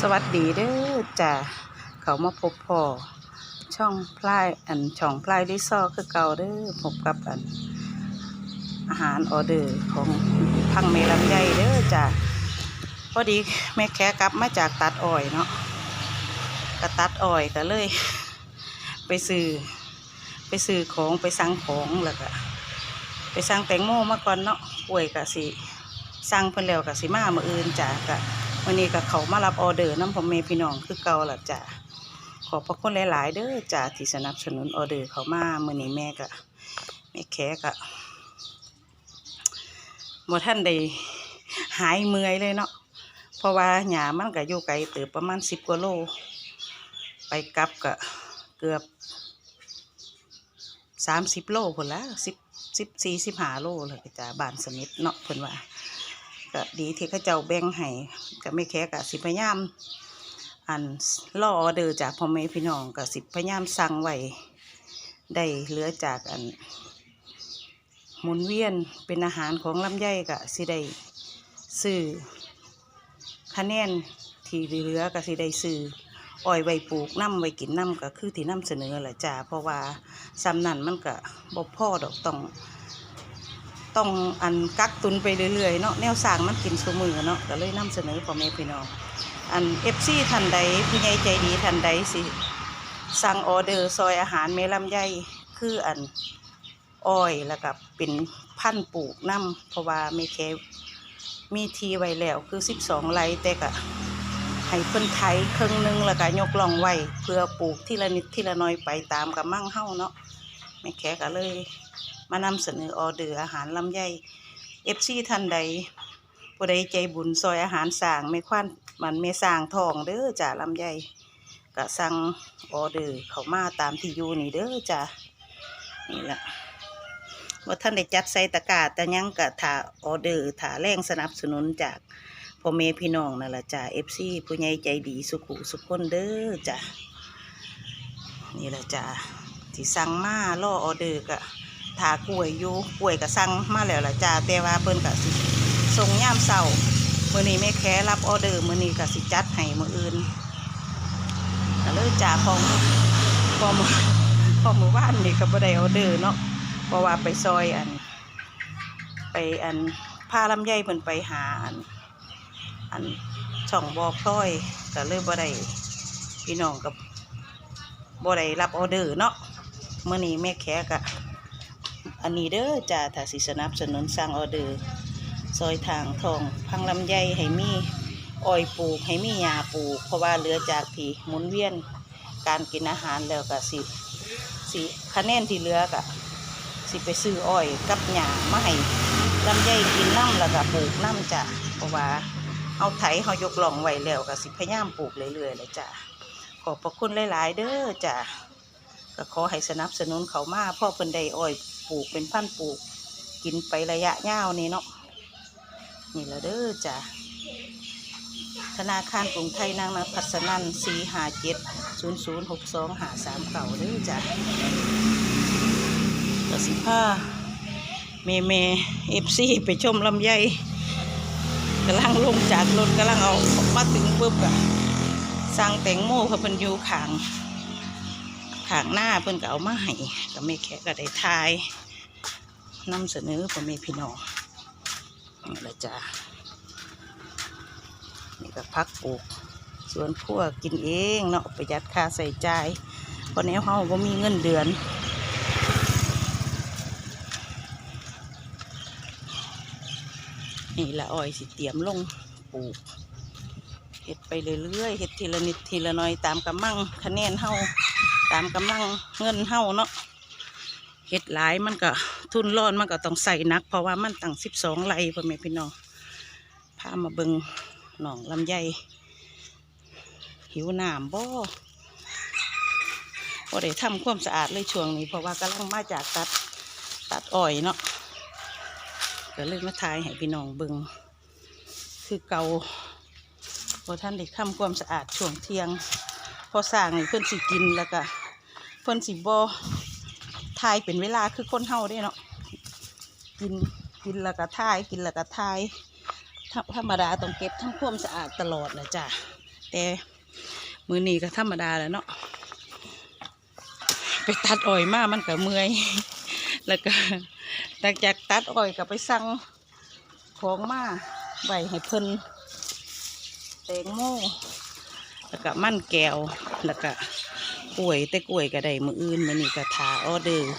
สวัสดีเด้อจ้ะเขามาพบพ่อช่องพลายอันช่องพลายดิซอคือเก่าเด้อพบกับอัน อาหารออเดอร์ของพังเมลำไยเด้อจ้ะพอดีแม่แค่กลับมาจากตัดอ้อยเนาะก็ตัดอ้อยก็เลย ไปซื้อไปซื้อของไปสั่งของแล้วก็ไปสั่งแตงโมมาก่อนเนาะป่วยกะสิสั่งเพิ่นแล้วกะสิมาเมื่ออื่นจ้ะกะ วันนี้ก็เขามารับออเดอร์น้ำผมเมพี่น้องคือเก่าละจ้ะขอบพระคุณหลาย ๆ เด้อจ้ะที่สนับสนุนออเดอร์เขามาเมื่อนี้แม่ก็แม่แขกะบ่ท่านได้หายเมื่อยเลยเนาะเพราะว่าหยามันก็อยู่ไกลเติบประมาณสิบกว่าโล ไปกลับก็เกือบสามสิบโลคนละสิบสิบสี่สิบห้าโลเลยจ้ะบานสมิธเนาะเพิ่นว่า ก็ดีที่เขาเจ้าแบ่งให้ก็ไม่แค่กับสิพยายามอันรอออเดอร์จากพ่อแม่พี่น้องก็สิพยายามสั่งไว้ได้เหลือจากอันหมุนเวียนเป็นอาหารของลำไยก็สิได้ซื้อคะแนนที่เหลือก็สิได้ซื้ออ้อยไว้ปลูกน้ำไว้กินน้ำก็คือที่น้ำเสนอแหละจ้าเพราะว่าซ้ำนั่นมันก็บ่พ่อดอกต้อง ต้องอันกักตุนไปเรื่อยๆเนาะแนวสร้างมันกินสมือเนาะก็เลยนำเสนอพ่อแม่พี่น้องอันเอฟซีท่านใดผู้ใหญ่ใจดีท่านใดสิสั่งออเดอร์ซอยอาหารเมลำไยคืออันอ้อยแล้วก็เป็นพันปลูกน้ำเพราะว่าไม่แค่มีทีไว้แล้วคือสิบสองไร่แต่ก็ให้เพิ่นไถครึ่งหนึงแล้วก็ยกล่องไว้เพื่อปลูกทีละนิดทีละหน้อยไปตามกับมั่งเฮ้าเนาะแม่แขก็เลย มานำเสนอออเดอร์อาหารลำไยเอฟซีท่านใดผู้ใดใจบุญซอยอาหารสร้างไม่ควันมันไม่สางทองเด้อจ้าลำไยก็สั่งออเดอร์เขามาตามที่อยู่นี่เด้อจ้านี่แหละว่าท่านได้จัดใส่ตะกาแต่ยังกะถาออเดอร์ถาแรงสนับสนุนจากพ่อแม่พี่น้องนั่นแหละจ้าเอฟซีผู้ใหญ่ใจดีสุขุสุขคนเด้อจ้านี่แหละจ้าที่สั่งมาล่อออเดอร์กะ ถากล้วยอยู่กล้วยก็สั่งมาแล้วล่ะจ้าแต่ว่าเพิ่นก็สิส่งย่ามเช้ามื้อนี้แม่แค่รับออเดอร์มื้อนี้ก็สิจัดให้มื้ออื่นก็เลยจ้าของพอมือพอมื้อวานนี่ก็บ่ได้ออเดอร์เนาะเพราะว่าไปซอยอัน ไปอันพาลำไยเพิ่นไปหาอันอันช่องบ่อพลอยก็เลยบ่ได้พี่น้องกับบ่ได้รับออเดอร์เนาะมื้อนี้แม่แขกะ อันนี้เด้อจ้าถ้าสิสนับสนุนสร้างออเดอร์ซอยทางทอง พังลำไยให้มีอ้อยปลูกให้มีหญ้าปลูก เพราะว่าเหลือจากที่หมุนเวียนการกินอาหารแล้วก็สิสิคะแนนที่เหลือก็สิไปซื้ออ้อยกับหญ้ามาให้ลำไยกินน้ำแล้วก็ปลูกน้ำจ้ะเพราะว่าเอาไถเขายกหล่องไว้แล้วก็สิพยายามปลูกเรื่อยๆเลยจ้ะขอบพระคุณหลาย ๆ เด้อจ้ะก็ขอให้สนับสนุนเขามาพ่อเพิ่นได้อ้อย ปลูกเป็นพันปลูก กินไประยะยาวนี่เนาะนี่ละเด้อจ้ะธนาคารกรุงไทยนางนพัสนันสี่ห้าเจ็ดศูนย์ศูนย์หกสองหาสามเก่าเด้อจ้ะกสิผ้าเมเมเอฟซีไปชมลำไยกำลังลงจากรถกำลังเอามาถึงปุ๊บอะสั่งแตงโมเพื่อเพิ่นยู่ขาง ขางหน้าเพิ่นก็เอามาให้ก็ไม่แค่ก็ได้ทายนำเสนอพ่อแม่พี่น้องนี่แหละจ้านี่ก็พักปลูกสวนครัวกกินเองเนาะประหยัดค่าใส่ใจายเพราะแนวเฮาบ่มีเงินเดือนนี่ละอ้อยสิเตรียมลงปลูกเฮ็ดไปเรื่อยๆเฮ็ดทีละนิดทีละน่อยตามกำลังคะแนนเฮา ตามกำลังเงินเฮาเนาะเฮ็ดหลายมันก็ทุนร้อนมันก็ต้องใส่นัก เพราะว่ามันตั้งสิบสองไร่พ่อแม่พี่น้องพามาเบิงหนองลำไยหิวน้ำบ่บ่ได้ทำความสะอาดเลยช่วงนี้ เพราะว่ากำลังมาจากตัดตัดอ้อยเนาะก็เลยมาทายให้พี่น้องเบิงคือเกาพอท่านได้ทำความสะอาดช่วงเที่ยง พอสั่งเพื่อนสิกินแล้วก็เพื่อนสิบอทายเป็นเวลาคือคนเฮาได้เนาะกินกินแล้วก็ทายกินแล้วก็ทายธรรมดาต้องเก็บทำความสะอาดตลอดนะจ้ะแต่มือนี้ก็ธรรมดาแหล้วเนาะไปตัดอ้อยมามันก็เมื่อย แล้วก็หลังจากตัดอ้อยก็ไปสั่งของมาไว้ให้เพิ่นแตงโม แล้วก็มั่นแก้วแล้วก็กล้วยแต่กล้วยก็ได้มืออื่นมือนี้ก็ทาออเดอร์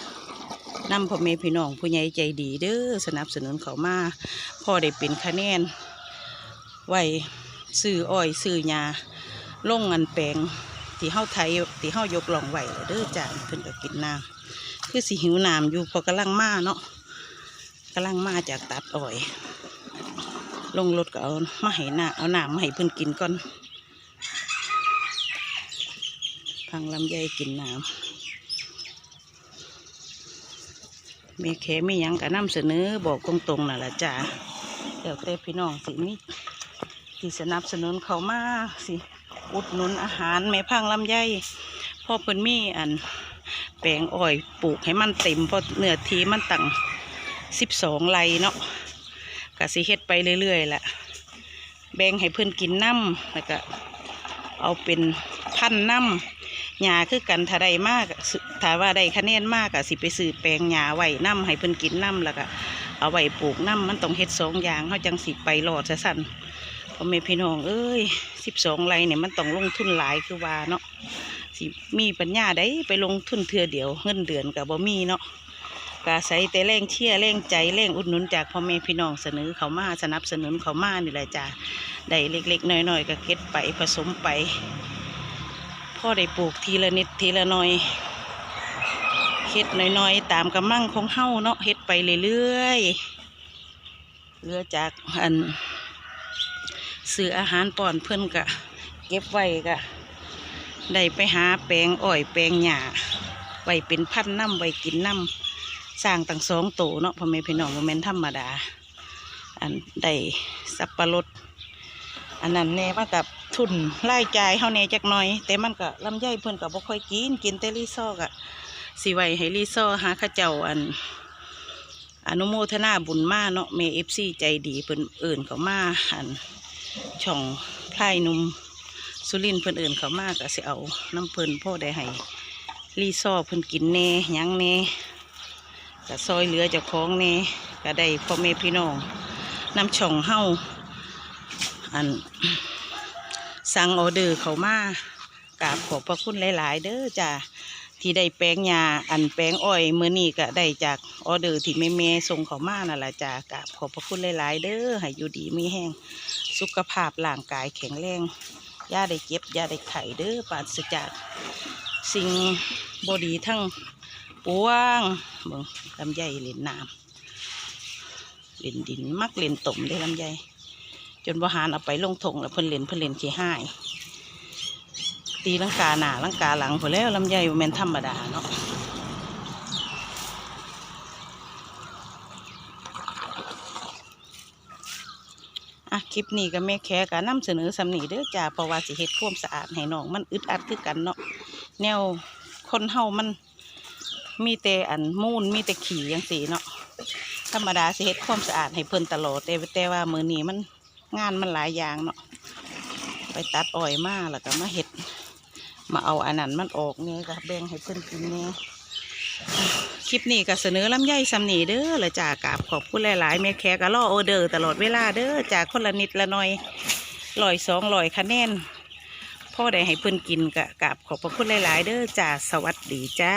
นำพ่อแม่พี่น้องผู้ใหญ่ใจดีเด้อสนับสนุนเขามาพ่อได้เป็นคะแนนไว้ซื้ออ้อยซื้อยาลงเงินแปลงที่เฮาไทยที่เฮายกหลองไหวเด้อจ้าเพิ่นก็กินน้ำคือสิหิวน้ำอยู่เพอกำลังมาเนาะกำลังมาจากตัดอ้อย ลงรถก็เอามาให้น้าเอาน้ำมาให้เพิ่นกินก่อน พังลำไยกินน้ำมีแค่มียังกะนำเสนอบอกตรงๆน่ะละจ้าเดี๋ยวแต่พี่น้องสิมีที่สนับสนุนเขามาสิอุดหนุนอาหารแม่พังลำไยพ่อเพิ่นมีอันแปลงอ้อยปลูกให้มันเต็มเพราะเนื้อทีมันตั้งสิบสองไร่เนาะก็สิเฮ็ดไปเรื่อยๆแหละแบ่งให้เพิ่อนกินน้ำแล้วก็ เอาเป็นพันน้ำหญ้าคือกันถ้าได้มากถ้าว่าได้คะแนนมากก็สิไปซื้อแปลงหญ้าไว้น้ำให้เพิ่นกินน้ำแล้วก็เอาไว้ปลูกน้ำมันต้องเฮ็ดสองอย่างเขาจังสิไปรอดซะสั่นพ่อแม่พี่น้องเอ้ยสิบสองไรเนี่ยมันต้องลงทุนหลายคือว่าเนาะสิมีปัญญาได้ไปลงทุนเทือเดียวเงินเดือนกับบ่มีเนาะกาใส่แต่แรงเชียร์แรงใจแรงอุดหนุนจากพ่อแม่พี่น้องเสนอเขามาสนับสนุนเขามานี่แหละจ้ะ ได้เล็กๆน้อยๆก็เก็ดไปผสมไปพ่อได้ปลูกทีละนิดทีละน่อยเฮ็ดน้อยๆ ตามกำลังของเฮาเนาะเฮ็ดไปเรื่อยๆเหลือจากอันซื้ออาหารป้อนเพิ่อนกะเก็บไว้กะได้ไปหาแปลงอ้อยแปลงหญ้าไว้เป็นพันน้ำไว้กินน้ำสร้างตั้งสองโตเนาะพ่อแม่พี่น้องโมเมนธรรมดา อันได้สับปะรด อันนั้นแน่มากับทุนไล่ใจเฮาแน่จักหน่อย แต่มันก็ลำไยเพิ่นก็บ่ค่อยกินกินแต่รีซอกะสิไว้ให้รีซอหาเข้าเจ้าอัน อนุโมทนาบุญมาเนาะเมเอฟซีใจดีเพิ่นเอื่นเขามาอันช่องพลายนุ่มสุรินเพิ่นเอื่นเขามาก็สิเอาน้ำเพิ่นพ่อได้ให้รีซอเพิ่นกินแน่ยังแน่ก็ซอยเหลือจากของแน่ก็ได้พ่อแม่พี่น้องน้ำช่องเฮา อันสั่งออเดอร์เขามากราบขอบพระคุณหลาย ๆ เด้อจ้าที่ได้แปลงยาอันแปลงอ้อยเมื่อนี้ก็ได้จากออเดอร์ที่แม่แม่ๆส่งเขามานั่นแหละจ้ากราบขอบพระคุณหลาย ๆ เด้อให้อยู่ดีมีแห้งสุขภาพร่างกายแข็งแรงย่าได้เจ็บย่าได้ไข้เด้อปราศจากสิ่งบดีทั้งปวงเบิ่งลำไยเล่นน้ำเล่นดินมักเล่นต่มได้ลำไย นบหารเอาไปลงทงแล้วเพิ่นเล่นเพิ่นเล่นขี้ห้ายตีลังกาหน้าลังกาหลังพอแล้วลำไยบ่แม่นธรรมดาเนาะอะคลิปนี้ก็แม่แค่ก็นำเสนอสำนีเด้อจ้าเพราะว่าสิเฮ็ดความสะอาดให้น้องมันอึดอัดคือกันเนาะแนวคนเฮามันมีแต่อันมูนมีแต่ขี้ยังสีเนาะธรรมดาสิเฮ็ดความสะอาดให้เพิ่นตลอดแต่แต่ว่ามือนี้มัน งานมันหลายอย่างเนาะไปตัดอ้อยมาแล้วก็มาเฮ็ด มาเอาอันนั้นมันออกเนี่ยก็แบ่งให้เพิ่อนกินเนี่ยคลิปนี้ก็เสนอลำไยสำนีเด้อละจ้ากราบขอบคุณหลายๆแม่แขก็รอออเดอร์ตลอดเวลาเด้อจากคนละนิดละหน่อยลอยสองลอยคะแนนพ่อได้ให้เพิ่อนกินกะกาบขอบพระคุณหลายๆเด้อจ้าสวัสดีจ้า